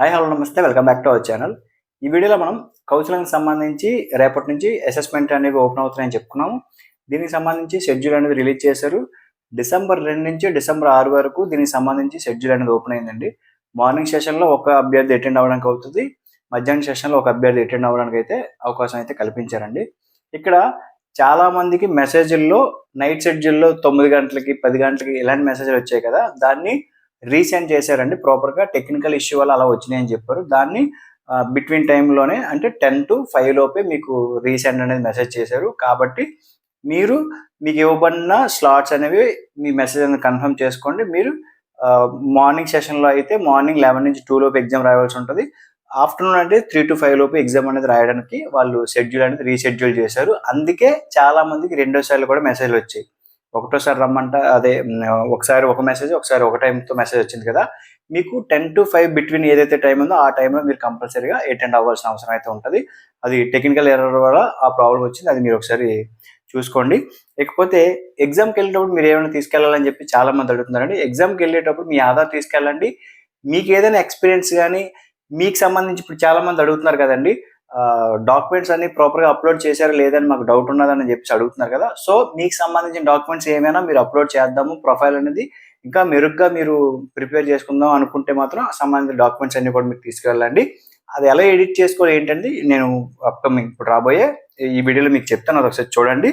Hi hello నమస్తే. Welcome back to our channel ఈ వీడియోలో మనం కౌన్సిలింగ్ సంబంధించి రేపటి నుంచి అసెస్మెంట్ అనేవి ఓపెన్ అవుతున్నాయని చెప్పుకున్నాము. దీనికి సంబంధించి షెడ్యూల్ అనేది రిలీజ్ చేశారు. డిసెంబర్ రెండు నుంచి డిసెంబర్ ఆరు వరకు దీనికి సంబంధించి షెడ్యూల్ అనేది ఓపెన్ అయిందండి. మార్నింగ్ సెషన్లో ఒక అభ్యర్థి అటెండ్ అవ్వడానికి అవుతుంది. మధ్యాహ్నం సెషన్లో ఒక అభ్యర్థి అటెండ్ అవ్వడానికి అయితే అవకాశం అయితే కల్పించారండి. ఇక్కడ చాలామందికి మెసేజ్ల్లో నైట్ షెడ్యూల్లో తొమ్మిది గంటలకి పది గంటలకి ఇలాంటి మెసేజ్లు వచ్చాయి కదా. దాన్ని రీసెండ్ చేశారండి ప్రాపర్గా టెక్నికల్ ఇష్యూ వల్ల అలా వచ్చినాయని చెప్పారు. దాన్ని బిట్వీన్ టైంలోనే అంటే టెన్ టు ఫైవ్ లోపే మీకు రీసెండ్ అనేది మెసేజ్ చేశారు. కాబట్టి మీరు మీకు ఇవ్వబడిన స్లాట్స్ అనేవి మీ మెసేజ్ అనేది కన్ఫర్మ్ చేసుకోండి. మీరు మార్నింగ్ సెషన్లో అయితే మార్నింగ్ లెవెన్ నుంచి టూ లోపు ఎగ్జామ్ రాయాల్సి ఉంటుంది. ఆఫ్టర్నూన్ అంటే త్రీ టు ఫైవ్ లోపు ఎగ్జామ్ అనేది రాయడానికి వాళ్ళు షెడ్యూల్ అనేది రీషెడ్యూల్ చేశారు. అందుకే చాలా మందికి రెండోసార్లు కూడా మెసేజ్లు వచ్చాయి. ఒకటోసారి రమ్మంట అదే ఒకసారి ఒక మెసేజ్ ఒకసారి ఒక టైంతో మెసేజ్ వచ్చింది కదా. మీకు టెన్ టు ఫైవ్ బిట్వీన్ ఏదైతే టైం ఉందో ఆ టైంలో మీరు కంపల్సరీగా అటెండ్ అవ్వాల్సిన అవసరం అయితే ఉంటుంది. అది టెక్నికల్ ఎర్రర్ వల్ల ఆ ప్రాబ్లం వచ్చింది. అది మీరు ఒకసారి చూసుకోండి. ఇకపోతే ఎగ్జామ్కి వెళ్ళేటప్పుడు మీరు ఏమైనా తీసుకెళ్ళాలని చెప్పి చాలా మంది అడుగుతున్నారండి ఎగ్జామ్కి వెళ్ళేటప్పుడు మీ ఆధార్ తీసుకెళ్ళండి. మీకు ఏదైనా ఎక్స్పీరియన్స్ కానీ మీకు సంబంధించి ఇప్పుడు చాలా మంది అడుగుతున్నారు కదండి. డాక్యుమెంట్స్ అన్ని ప్రాపర్గా అప్లోడ్ చేశారా లేదని మాకు డౌట్ ఉన్నదని చెప్పి అడుగుతున్నారు కదా. సో మీకు సంబంధించిన డాక్యుమెంట్స్ ఏమైనా మీరు అప్లోడ్ చేద్దాము ప్రొఫైల్ అనేది ఇంకా మెరుగ్గా మీరు ప్రిపేర్ చేసుకుందాం అనుకుంటే మాత్రం సంబంధించిన డాక్యుమెంట్స్ అన్ని కూడా మీరు తీసుకెళ్ళండి. అది ఎలా ఎడిట్ చేసుకోవాలి ఏంటంటే నేను అప్కమింగ్ ఇప్పుడు రాబోయే ఈ వీడియోలో మీకు చెప్తాను అది ఒకసారి చూడండి.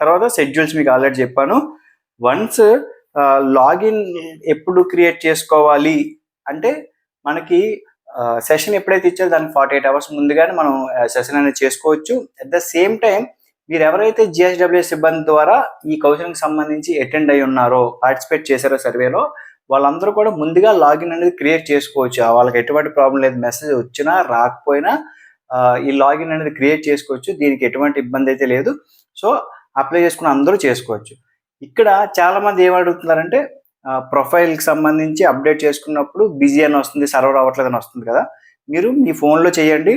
తర్వాత షెడ్యూల్స్ మీకు ఆల్రెడీ చెప్పాను. వన్స్ లాగిన్ ఎప్పుడు క్రియేట్ చేసుకోవాలి అంటే మనకి సెషన్ ఎప్పుడైతే ఇచ్చారో దానికి ఫార్టీ ఎయిట్ అవర్స్ ముందుగానే మనం సెషన్ అనేది చేసుకోవచ్చు. అట్ ద సేమ్ టైం మీరు ఎవరైతే జిఎస్డబ్ల్యూ సిబ్బంది ద్వారా ఈ కౌన్సిలింగ్ సంబంధించి అటెండ్ అయి ఉన్నారో పార్టిసిపేట్ చేశారో సర్వేలో వాళ్ళందరూ కూడా ముందుగా లాగిన్ అనేది క్రియేట్ చేసుకోవచ్చు. ఆ వాళ్ళకి ఎటువంటి ప్రాబ్లం లేదు మెసేజ్ వచ్చినా రాకపోయినా ఈ లాగిన్ అనేది క్రియేట్ చేసుకోవచ్చు. దీనికి ఎటువంటి ఇబ్బంది అయితే లేదు. సో అప్లై చేసుకుని అందరూ చేసుకోవచ్చు. ఇక్కడ చాలా మంది ఏం ప్రొఫైల్కి సంబంధించి అప్డేట్ చేసుకున్నప్పుడు బిజీ అని వస్తుంది సర్వర్ అవ్వట్లేదు అని వస్తుంది కదా. మీరు మీ ఫోన్లో చేయండి.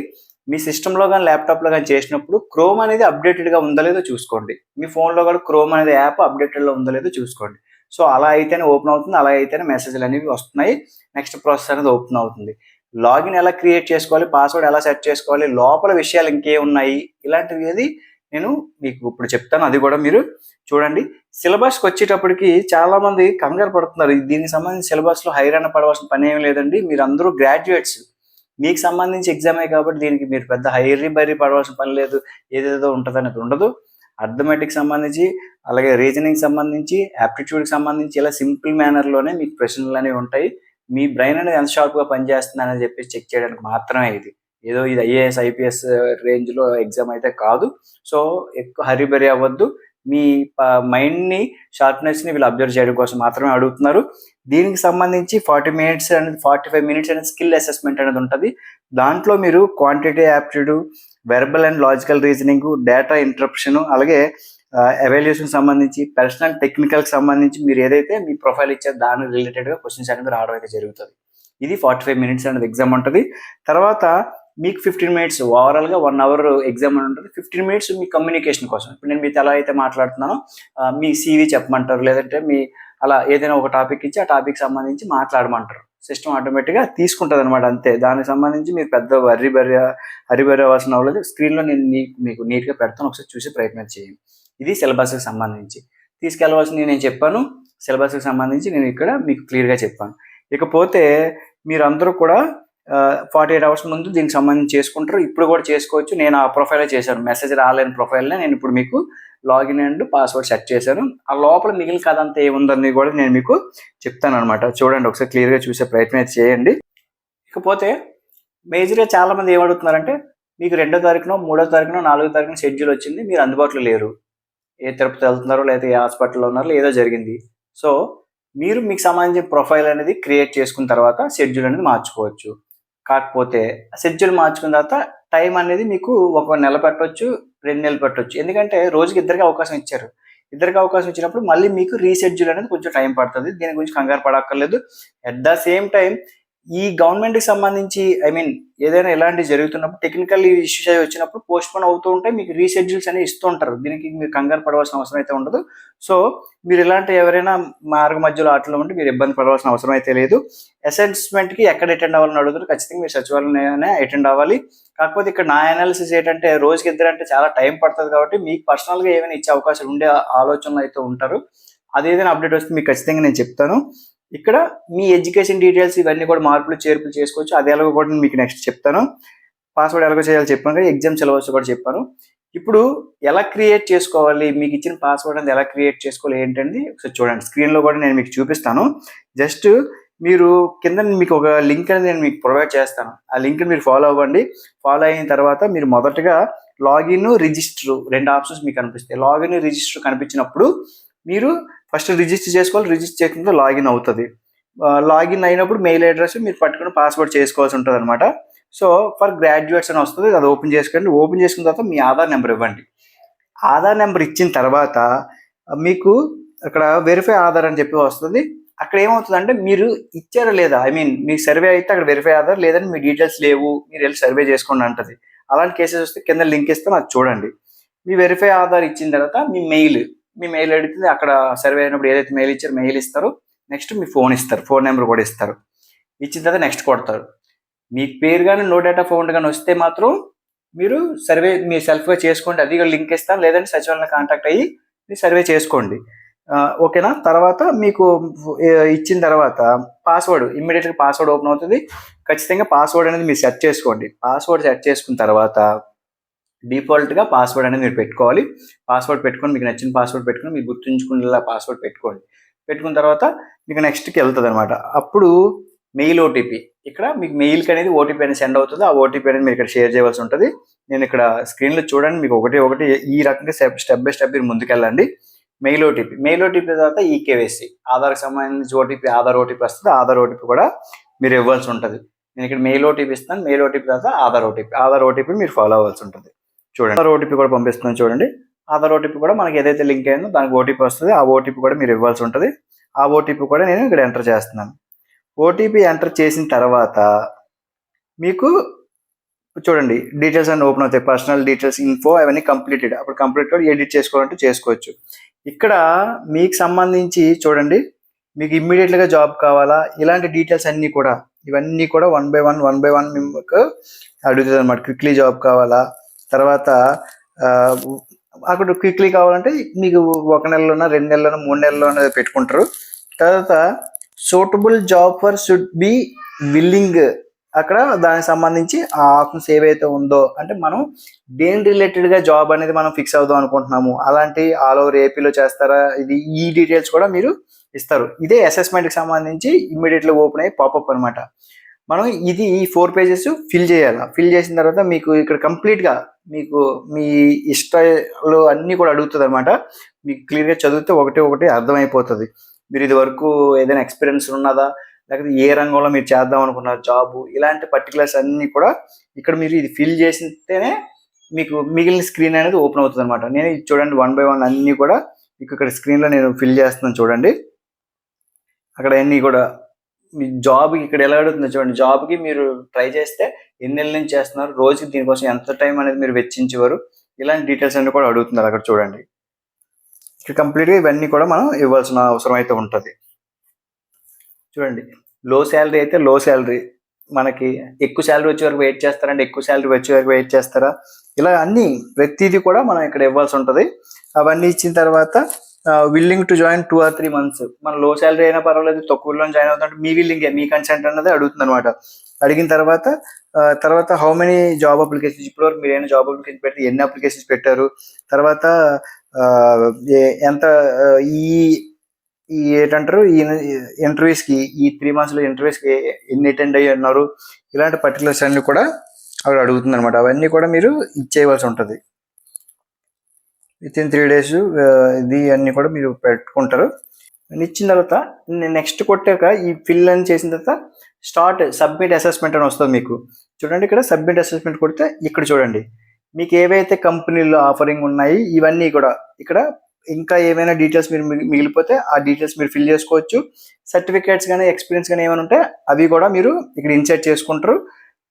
మీ సిస్టంలో కానీ ల్యాప్టాప్లో కానీ చేసినప్పుడు క్రోమ్ అనేది అప్డేటెడ్గా ఉందో లేదో చూసుకోండి. మీ ఫోన్లో కూడా క్రోమ్ అనేది యాప్ అప్డేటెడ్లో ఉందో లేదో చూసుకోండి. సో అలా అయితేనే ఓపెన్ అవుతుంది అలా అయితేనే మెసేజ్లు అనేవి వస్తున్నాయి. నెక్స్ట్ ప్రాసెస్ అనేది ఓపెన్ అవుతుంది. లాగిన్ ఎలా క్రియేట్ చేసుకోవాలి పాస్వర్డ్ ఎలా సెట్ చేసుకోవాలి లోపల విషయాలు ఇంకే ఉన్నాయి ఇలాంటివి ఏది నేను మీకు ఇప్పుడు చెప్తాను. అది కూడా మీరు చూడండి. సిలబస్కి వచ్చేటప్పటికి చాలా మంది కంగారు పడుతున్నారు. దీనికి సంబంధించి సిలబస్లో హైరాణ పడవలసిన పని ఏం లేదండి. మీరు అందరూ గ్రాడ్యుయేట్స్. మీకు సంబంధించి ఎగ్జామే కాబట్టి దీనికి మీరు పెద్ద హైరీ బైరీ పడవలసిన పని లేదు. ఏదేదో ఉంటుంది అనేది ఉండదు. అర్థమెటిక్ సంబంధించి అలాగే రీజనింగ్ సంబంధించి యాప్టిట్యూడ్కి సంబంధించి ఇలా సింపుల్ మేనర్లోనే మీకు ప్రశ్నలు అనేవి ఉంటాయి. మీ బ్రెయిన్ అనేది ఎంత షార్ప్గా పనిచేస్తుంది అని చెప్పి చెక్ చేయడానికి మాత్రమే ఇది. ఏదో ఇది ఐఏఎస్ ఐపీఎస్ రేంజ్లో ఎగ్జామ్ అయితే కాదు. సో ఎక్కువ హరిబరి అవ్వద్దు. మీ మైండ్ని షార్ప్నెస్ని వీళ్ళు అబ్జర్వ్ చేయడం కోసం మాత్రమే అడుగుతున్నారు. దీనికి సంబంధించి ఫార్టీ మినిట్స్ అనేది ఫార్టీ ఫైవ్ మినిట్స్ అనేది స్కిల్ అసెస్మెంట్ అనేది ఉంటుంది. దాంట్లో మీరు quantity aptitude verbal and logical reasoning data interruption అలాగే ఎవాల్యుయేషన్ సంబంధించి పర్సనల్ టెక్నికల్కి సంబంధించి మీరు ఏదైతే మీ ప్రొఫైల్ ఇచ్చే దానికి రిలేటెడ్గా క్వశ్చన్స్ అనేది రావడం అయితే జరుగుతుంది. ఇది ఫార్టీ ఫైవ్ మినిట్స్ అనేది ఎగ్జామ్ ఉంటుంది. తర్వాత మీకు ఫిఫ్టీన్ మినిట్స్ ఓవరాల్గా వన్ అవర్ ఎగ్జామ్ అని ఉంటుంది. ఫిఫ్టీన్ మినిట్స్ మీ కమ్యూనికేషన్ కోసం. ఇప్పుడు నేను మీతో ఎలా అయితే మాట్లాడుతున్నానో మీ సీవీ చెప్పమంటారు లేదంటే మీ అలా ఏదైనా ఒక టాపిక్ ఇచ్చి ఆ టాపిక్ సంబంధించి మాట్లాడమంటారు. సిస్టమ్ ఆటోమేటిక్గా తీసుకుంటుంది అనమాట అంతే. దానికి సంబంధించి మీరు పెద్ద వరి బరి హరిబరి అవసరం అవ్వలేదు స్క్రీన్లో నేను నీ- మీకు నీట్గా పెడతాను. ఒకసారి చూసి ప్రయత్నం చేయండి. ఇది సిలబస్కి సంబంధించి. తీసుకెళ్ళవలసింది నేను చెప్పాను. సిలబస్కి సంబంధించి నేను ఇక్కడ మీకు క్లియర్గా చెప్పాను. ఇకపోతే మీరందరూ కూడా ఫార్టీ ఎయిట్ అవర్స్ ముందు దీనికి సంబంధించి చేసుకుంటారు. ఇప్పుడు కూడా చేసుకోవచ్చు. నేను ఆ ప్రొఫైలే చేశాను. మెసేజ్ రాలేని ప్రొఫైల్నే నేను ఇప్పుడు మీకు లాగిన్ అండ్ పాస్వర్డ్ సెట్ చేశాను. ఆ లోపల మిగిలిన కథ అంతా ఏముందని కూడా నేను మీకు చెప్తాను అనమాట చూడండి ఒకసారి క్లియర్గా చూసే ప్రయత్నం అయితే చేయండి. ఇకపోతే మేజర్గా చాలామంది ఏమడుగుతున్నారంటే మీకు రెండో తారీఖునో మూడో తారీఖునో నాలుగో తారీఖున షెడ్యూల్ వచ్చింది. మీరు అందుబాటులో లేరు. ఏ తిరుపతి వెళ్తున్నారో లేదా ఏ హాస్పిటల్లో ఉన్నారో ఏదో జరిగింది. సో మీరు మీకు సంబంధించిన ప్రొఫైల్ అనేది క్రియేట్ చేసుకున్న తర్వాత షెడ్యూల్ అనేది మార్చుకోవచ్చు. కాకపోతే షెడ్యూల్ మార్చుకున్న తర్వాత టైం అనేది మీకు ఒక నెల పెట్టవచ్చు రెండు నెలలు పెట్టవచ్చు ఎందుకంటే రోజుకి ఇద్దరికి అవకాశం ఇచ్చారు. ఇద్దరికి అవకాశం ఇచ్చినప్పుడు మళ్ళీ మీకు రీషెడ్యూల్ అనేది కొంచెం టైం పడుతుంది. దీని గురించి కంగారు పడక్కర్లేదు. అట్ ద సేమ్ టైం ఈ గవర్నమెంట్కి సంబంధించి ఐ మీన్ ఏదైనా ఇలాంటివి జరుగుతున్నప్పుడు టెక్నికల్ ఇష్యూస్ అవి వచ్చినప్పుడు పోస్ట్ పోన్ అవుతూ ఉంటాయి మీకు రీషెడ్యూల్స్ అనేవి ఇస్తూ ఉంటారు. దీనికి మీరు కంగారు పడవలసిన అవసరం అయితే ఉండదు. సో మీరు ఇలాంటి ఎవరైనా మార్గ మధ్యలో ఆటలో ఉంటే మీరు ఇబ్బంది పడవలసిన అవసరం అయితే లేదు. అసెస్మెంట్కి ఎక్కడ అటెండ్ అవ్వాలని అడుగుతారు. ఖచ్చితంగా మీరు సచివాలయంలోనే అటెండ్ అవ్వాలి. కాకపోతే ఇక్కడ నా అనాలిసిస్ ఏంటంటే రోజుకి ఇద్దరు అంటే చాలా టైం పడుతుంది కాబట్టి మీకు పర్సనల్గా ఏమైనా ఇచ్చే అవకాశం ఉండే ఆలోచనలు అయితే ఉంటారు. అది ఏదైనా అప్డేట్ వస్తే మీకు ఖచ్చితంగా నేను చెప్తాను. ఇక్కడ మీ ఎడ్యుకేషన్ డీటెయిల్స్ ఇవన్నీ కూడా మార్పులు చేర్పులు చేసుకోవచ్చు. అది ఎలాగో కూడా నేను మీకు నెక్స్ట్ చెప్తాను. పాస్వర్డ్ ఎలాగో చేయాలో చెప్పాను కదా ఎగ్జామ్ సిలబస్ కూడా చెప్పాను. ఇప్పుడు ఎలా క్రియేట్ చేసుకోవాలి మీకు ఇచ్చిన పాస్వర్డ్ అనేది ఎలా క్రియేట్ చేసుకోవాలి ఏంటండి ఒకసారి చూడండి. స్క్రీన్లో కూడా నేను మీకు చూపిస్తాను. జస్ట్ మీరు కింద మీకు ఒక లింక్ అనేది నేను మీకు ప్రొవైడ్ చేస్తాను. ఆ లింక్ మీరు ఫాలో అవ్వండి. ఫాలో అయిన తర్వాత మీరు మొదటగా లాగిన్ రిజిస్టర్ రెండు ఆప్షన్స్ మీకు కనిపిస్తాయి. లాగిన్ రిజిస్టర్ కనిపించినప్పుడు మీరు ఫస్ట్ రిజిస్టర్ చేసుకోవాలి రిజిస్టర్ చేయకుండా లాగిన్ అవుతుంది. లాగిన్ అయినప్పుడు మెయిల్ అడ్రస్ మీరు పట్టుకుని పాస్వర్డ్ చేసుకోవాల్సి ఉంటుంది అనమాట సో ఫర్ గ్రాడ్యుయేట్స్ అని వస్తుంది అది ఓపెన్ చేసుకోండి. ఓపెన్ చేసుకున్న తర్వాత మీ ఆధార్ నెంబర్ ఇవ్వండి. ఆధార్ నెంబర్ ఇచ్చిన తర్వాత మీకు అక్కడ వెరిఫై ఆధార్ అని చెప్పి వస్తుంది. అక్కడ ఏమవుతుందంటే మీరు ఇచ్చారా లేదా? ఐ మీన్ మీకు సర్వే అయితే అక్కడ వెరిఫై ఆధార్ లేదని మీ డీటెయిల్స్ లేవు మీరు వెళ్ళి సర్వే చేసుకోండి అంటది. అలాంటి కేసెస్ వస్తే కింద లింక్ ఇస్తాను అది చూడండి. మీ వెరిఫై ఆధార్ ఇచ్చిన తర్వాత మీ మెయిల్ మీ మెయిల్ అడిగితే అక్కడ సర్వే అయినప్పుడు ఏదైతే మెయిల్ ఇచ్చారో మెయిల్ ఇస్తారు. నెక్స్ట్ మీ ఫోన్ ఇస్తారు. ఫోన్ నెంబర్ కూడా ఇస్తారు. ఇచ్చిన తర్వాత నెక్స్ట్ కొడతారు. మీ పేరు కానీ నో డేటా ఫోన్ కానీ వస్తే మాత్రం మీరు సర్వే మీ సెల్ఫ్గా చేసుకోండి. అది కూడా లింక్ ఇస్తాను. లేదంటే సచివాలయం కాంటాక్ట్ అయ్యి మీరు సర్వే చేసుకోండి. ఓకేనా తర్వాత మీకు ఇచ్చిన తర్వాత పాస్వర్డ్ ఇమ్మీడియట్గా పాస్వర్డ్ ఓపెన్ అవుతుంది. ఖచ్చితంగా పాస్వర్డ్ అనేది మీరు సెట్ చేసుకోండి. పాస్వర్డ్ సెట్ చేసుకున్న తర్వాత డిఫాల్ట్గా పాస్వర్డ్ అనేది మీరు పెట్టుకోవాలి పాస్వర్డ్ పెట్టుకొని మీకు నచ్చిన పాస్వర్డ్ పెట్టుకొని మీరు గుర్తుంచుకునేలా పాస్వర్డ్ పెట్టుకోండి పెట్టుకున్న తర్వాత మీకు నెక్స్ట్కి వెళ్తుంది అనమాట అప్పుడు మెయిల్ ఓటీపీ ఇక్కడ మీకు మెయిల్కి అనేది ఓటీపీ అనేది సెండ్ అవుతుంది ఆ ఓటీపీ అనేది మీరు ఇక్కడ షేర్ చేయవలసి ఉంటుంది నేను ఇక్కడ స్క్రీన్లో చూడండి మీకు ఒకటి ఒకటి ఈ రకంగా స్టెప్ స్టెప్ బై స్టెప్ మీరు ముందుకెళ్ళండి మెయిల్ ఓటీపీ మెయిల్ ఓటీపీ తర్వాత ఈకేవైసీ ఆధార్కి సంబంధించి ఓటీపీ ఆధార్ ఓటీపీ వస్తుంది ఆధార్ ఓటీపీ కూడా మీరు ఇవ్వాల్సి ఉంటుంది నేను ఇక్కడ మెయిల్ ఓటీపీ ఇస్తాను మెయిల్ ఓటీపీ తర్వాత ఆధార్ ఓటీపీ ఆధార్ ఓటీపీ మీరు ఫాలో అవ్వాల్సి ఉంటుంది చూడండి. ఆధార్ ఓటీపీ కూడా పంపిస్తున్నాం చూడండి. ఆధార్ ఓటీపీ కూడా మనకి ఏదైతే లింక్ అయిందో దానికి ఓటీపీ వస్తుంది. ఆ ఓటీపీ కూడా మీరు ఇవ్వాల్సి ఉంటుంది. ఆ ఓటీపీ కూడా నేను ఇక్కడ ఎంటర్ చేస్తున్నాను. ఓటీపీ ఎంటర్ చేసిన తర్వాత మీకు చూడండి డీటెయిల్స్ అన్ని ఓపెన్ అవుతాయి. పర్సనల్ డీటెయిల్స్ ఇన్ఫో అవన్నీ కంప్లీటెడ్ అప్పుడు కంప్లీట్ కూడా ఎడిట్ చేసుకోవాలంటే చేసుకోవచ్చు. ఇక్కడ మీకు సంబంధించి చూడండి మీకు ఇమ్మీడియట్గా జాబ్ కావాలా? ఇలాంటి డీటెయిల్స్ అన్నీ కూడా ఇవన్నీ కూడా one by one one by one మీకు అడుగుతుంది అనమాట క్విక్లీ జాబ్ కావాలా? తర్వాత అక్కడ క్విక్లీ కావాలంటే మీకు ఒక నెలలోనో రెండు నెలలోనో మూడు నెలల్లోనో పెట్టుకుంటారు. తర్వాత suitable job for should be willing అక్కడ దానికి సంబంధించి ఆ ఆప్షన్స్ ఏవైతే ఉందో అంటే మనం దేని రిలేటెడ్గా జాబ్ అనేది మనం ఫిక్స్ అవుదాం అనుకుంటున్నాము అలాంటి ఆల్ ఓవర్ ఏపీలో చేస్తారా ఇది ఈ డీటెయిల్స్ కూడా మీరు ఇస్తారు. ఇదే అసెస్మెంట్కి సంబంధించి ఇమ్మీడియట్లీ ఓపెన్ అయ్యి పాపప్ అనమాట మనం ఇది ఈ ఫోర్ పేజెస్ ఫిల్ చేయాలి? ఫిల్ చేసిన తర్వాత మీకు ఇక్కడ కంప్లీట్గా మీకు మీ ఇష్టాలు అన్ని కూడా అడుగుతుంది అనమాట మీకు క్లియర్గా చదివితే ఒకటి ఒకటి అర్థమైపోతుంది. మీరు ఇది వరకు ఏదైనా ఎక్స్పీరియన్స్ ఉన్నదా? లేకపోతే ఏ రంగంలో మీరు చేద్దాం అనుకున్నారు? జాబ్ ఇలాంటి పర్టికులర్స్ అన్నీ కూడా ఇక్కడ మీరు ఇది ఫిల్ చేస్తేనే మీకు మిగిలిన స్క్రీన్ అనేది ఓపెన్ అవుతుంది అనమాట నేను ఇది చూడండి వన్ బై వన్ అన్నీ కూడా మీకు ఇక్కడ స్క్రీన్లో నేను ఫిల్ చేస్తున్నాను చూడండి. అక్కడ అన్నీ కూడా మీ జాబ్ ఇక్కడ ఎలా అడుగుతుందో చూడండి. జాబ్కి మీరు ట్రై చేస్తే ఎన్ని నెలల నుంచి చేస్తున్నారు? రోజుకి దీనికోసం ఎంత టైం అనేది మీరు వెచ్చించేవారు? ఇలాంటి డీటెయిల్స్ అన్ని కూడా అడుగుతున్నారు అక్కడ చూడండి. ఇక్కడ కంప్లీట్గా ఇవన్నీ కూడా మనం ఇవ్వాల్సిన అవసరం అయితే ఉంటుంది. చూడండి. లో శాలరీ అయితే లో శాలరీ మనకి ఎక్కువ శాలరీ వచ్చే వరకు వెయిట్ చేస్తారంటే ఎక్కువ శాలరీ వచ్చే వరకు వెయిట్ చేస్తారా? ఇలా అన్ని ప్రతిదీ కూడా మనం ఇక్కడ ఇవ్వాల్సి ఉంటుంది. అవన్నీ ఇచ్చిన తర్వాత willing to join two or three months మన లో శాలరీ అయినా పర్వాలేదు తక్కువలో జాయిన్ అవుతుంటే మీ విల్లింగ్ మీ కన్సెంట్ అన్నది అడుగుతుంది అనమాట అడిగిన తర్వాత తర్వాత హౌ మెనీ జాబ్ అప్లికేషన్స్ ఇప్పటివరకు మీరు ఏమైనా జాబ్ అప్లికేషన్ పెట్టి ఎన్ని అప్లికేషన్స్ పెట్టారు? తర్వాత ఆ, ఎంత ఈ ఈ ఏంటంటారు? ఈ ఇంటర్వ్యూస్కి ఈ త్రీ మంత్స్లో ఇంటర్వ్యూస్కి ఎన్ని అటెండ్ అయ్యి ఉన్నారు? ఇలాంటి పర్టికులర్స్ అన్ని కూడా అక్కడ అడుగుతుంది అనమాట అవన్నీ కూడా మీరు ఇచ్చేయవలసి ఉంటుంది. విత్ ఇన్ త్రీ డేస్ ఇది అన్నీ కూడా మీరు పెట్టుకుంటారు. ఇచ్చిన తర్వాత నెక్స్ట్ కొట్టాక ఈ ఫిల్ అని చేసిన తర్వాత స్టార్ట్ సబ్మిట్ అసెస్మెంట్ అని వస్తుంది మీకు. చూడండి ఇక్కడ సబ్మిట్ అసెస్మెంట్ కొడితే ఇక్కడ చూడండి. మీకు ఏవైతే కంపెనీల్లో ఆఫరింగ్ ఉన్నాయి ఇవన్నీ కూడా ఇక్కడ ఇంకా ఏమైనా డీటెయిల్స్ మీరు మిగిలిపోతే ఆ డీటెయిల్స్ మీరు ఫిల్ చేసుకోవచ్చు. సర్టిఫికేట్స్ కానీ ఎక్స్పీరియన్స్ కానీ ఏమైనా ఉంటే అవి కూడా మీరు ఇక్కడ ఇన్సర్ట్ చేసుకుంటారు.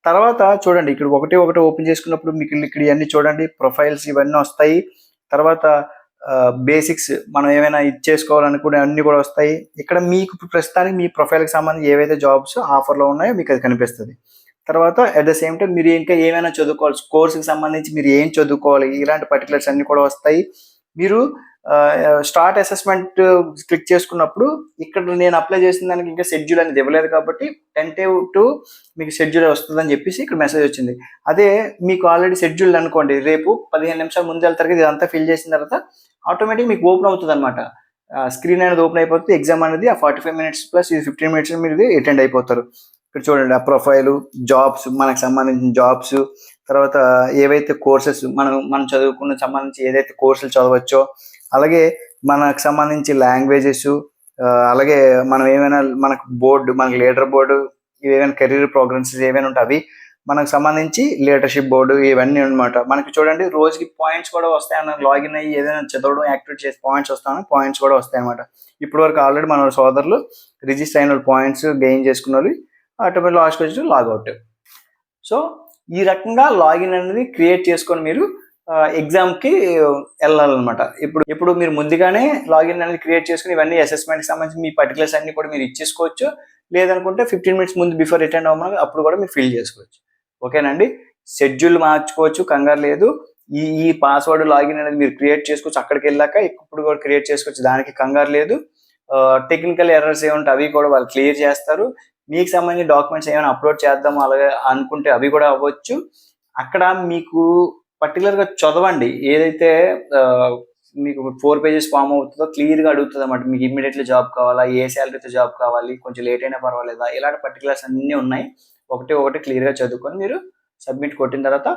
తర్వాత చూడండి ఇక్కడ ఒకటి ఒకటి ఓపెన్ చేసుకున్నప్పుడు మీకు ఇక్కడ ఇవన్నీ చూడండి ప్రొఫైల్స్ ఇవన్నీ వస్తాయి. తర్వాత బేసిక్స్ మనం ఏమైనా ఇచ్చేసుకోవాలనుకునే అన్ని కూడా వస్తాయి. ఇక్కడ మీకు ప్రస్తుతానికి మీ ప్రొఫైల్కి సంబంధించి ఏవైతే జాబ్స్ ఆఫర్లో ఉన్నాయో మీకు అది కనిపిస్తుంది. తర్వాత అట్ ద సేమ్ టైం మీరు ఇంకా ఏమైనా చదువుకోవాలి కోర్సుకి సంబంధించి మీరు ఏం చదువుకోవాలి ఇలాంటి పర్టికులర్స్ అన్ని కూడా వస్తాయి. మీరు స్టార్ట్ అసెస్మెంట్ క్లిక్ చేసుకున్నప్పుడు ఇక్కడ నేను అప్లై చేసిన దానికి ఇంకా షెడ్యూల్ అనేది ఇవ్వలేదు కాబట్టి టెంటేవ్ టు మీకు షెడ్యూల్ వస్తుందని చెప్పేసి ఇక్కడ మెసేజ్ వచ్చింది. అదే మీకు ఆల్రెడీ షెడ్యూల్ అనుకోండి రేపు పదిహేను నిమిషాలు ముందు వెళ్తారు ఇదంతా ఫిల్ చేసిన తర్వాత ఆటోమేటిక్ మీకు ఓపెన్ అవుతుంది అనమాట స్క్రీన్ అనేది ఓపెన్ అయిపోతుంది ఎగ్జామ్ అనేది ఆ ఫార్టీ ఫైవ్ మినిట్స్ ప్లస్ ఇది ఫిఫ్టీన్ మినిట్స్ మీరు అటెండ్ అయిపోతారు. ఇక్కడ చూడండి ఆ ప్రొఫైల్ జాబ్స్ మనకు సంబంధించిన జాబ్స్ తర్వాత ఏవైతే కోర్సెస్ మనం మనం చదువుకున్న సంబంధించి ఏదైతే కోర్సులు చదవచ్చో అలాగే మనకు సంబంధించి లాంగ్వేజెస్ అలాగే మనం ఏమైనా మనకు బోర్డు మనకి లీడర్ బోర్డు ఏమైనా కెరీర్ ప్రోగ్రామ్స్ ఏమైనా ఉంటాయి అవి మనకు సంబంధించి లీడర్షిప్ బోర్డు ఇవన్నీ అన్నమాట. మనకి చూడండి రోజుకి పాయింట్స్ కూడా వస్తాయన్న లాగిన్ అయ్యి ఏదైనా చదవడం యాక్టివేట్ చేసి పాయింట్స్ వస్తాయని పాయింట్స్ కూడా వస్తాయి అన్నమాట. ఇప్పటి వరకు ఆల్రెడీ మన సోదరులు రిజిస్టర్ అయిన పాయింట్స్ గెయిన్ చేసుకున్న వాళ్ళు ఆటోమేటిక్ లాస్ట్ వచ్చి లాగౌట్. సో ఈ రకంగా లాగిన్ అనేది క్రియేట్ చేసుకొని మీరు ఎగ్జామ్కి వెళ్ళాలన్నమాట. ఇప్పుడు ఇప్పుడు మీరు ముందుగానే లాగిన్ అనేది క్రియేట్ చేసుకుని ఇవన్నీ అసెస్మెంట్కి సంబంధించి మీ పర్టికులర్స్ అన్ని కూడా మీరు ఇచ్చేసుకోవచ్చు. లేదనుకుంటే ఫిఫ్టీన్ మినిట్స్ ముందు బిఫోర్ రిటర్న్ అవ్వమని అప్పుడు కూడా మీరు ఫిల్ చేసుకోవచ్చు. ఓకేనండి షెడ్యూల్ మార్చుకోవచ్చు కంగారు లేదు. ఈ ఈ పాస్వర్డ్ లాగిన్ అనేది మీరు క్రియేట్ చేసుకోవచ్చు అక్కడికి వెళ్ళాక ఇప్పుడు కూడా క్రియేట్ చేసుకోవచ్చు దానికి కంగారు లేదు. టెక్నికల్ ఎర్రర్స్ ఏముంటే అవి కూడా వాళ్ళు క్లియర్ చేస్తారు. మీకు సంబంధించిన డాక్యుమెంట్స్ ఏమైనా అప్లోడ్ చేద్దాం అలాగే అనుకుంటే అవి కూడా అవ్వచ్చు. అక్కడ మీకు పర్టికులర్గా చదవండి. ఏదైతే మీకు ఫోర్ పేజెస్ ఫామ్ అవుతుందో క్లియర్గా అడుగుతుంది అనమాట మీకు ఇమ్మీడియట్లీ జాబ్ కావాలా? ఏ శాలరీతో జాబ్ కావాలి? కొంచెం లేట్ అయినా పర్వాలేదా? ఇలాంటి పర్టికులర్స్ అన్నీ ఉన్నాయి. ఒకటి ఒకటి క్లియర్గా చదువుకొని మీరు సబ్మిట్ కొట్టిన తర్వాత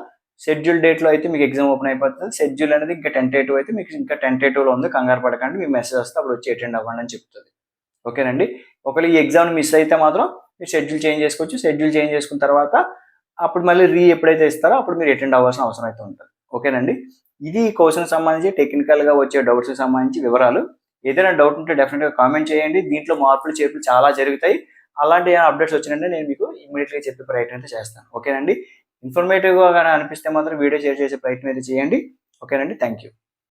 షెడ్యూల్ డేట్లో అయితే మీకు ఎగ్జామ్ ఓపెన్ అయిపోతుంది. షెడ్యూల్ అనేది ఇంకా టెంటేటివ్ అయితే మీకు ఇంకా టెంటేటివ్లో ఉంది. కంగారు పడకండి. మీకు మెసేజ్ వస్తే అప్పుడు వచ్చి అటెండ్ అవ్వండి అని చెప్తుంది. ఓకేనండి ఒకవేళ ఈ ఎగ్జామ్ మిస్ అయితే మాత్రం మీరు షెడ్యూల్ చేంజ్ చేసుకోవచ్చు. షెడ్యూల్ చేంజ్ చేసుకున్న తర్వాత అప్పుడు మళ్ళీ రీ ఎప్పుడైతే ఇస్తారో అప్పుడు మీరు అటెండ్ అవ్వాల్సిన అవసరం అయితే ఉంటుంది. ఓకేనండి? ఇది ఈ క్వశ్చన్ సంబంధించి టెక్నికల్గా వచ్చే డౌట్స్కి సంబంధించి వివరాలు. ఏదైనా డౌట్ ఉంటే డెఫినెట్గా కామెంట్ చేయండి. దీంట్లో మార్పులు చేర్పులు చాలా జరుగుతాయి. అలాంటి ఏమైనా అప్డేట్స్ వచ్చినంటే నేను మీకు ఇమీడియట్గా చెప్పే ప్రయత్నం అయితే చేస్తాను. ఓకేనండి? ఇన్ఫర్మేటివ్గా కానీ అనిపిస్తే మాత్రం వీడియో షేర్ చేసే ప్రయత్నం అయితే చేయండి. ఓకేనండి? Thank you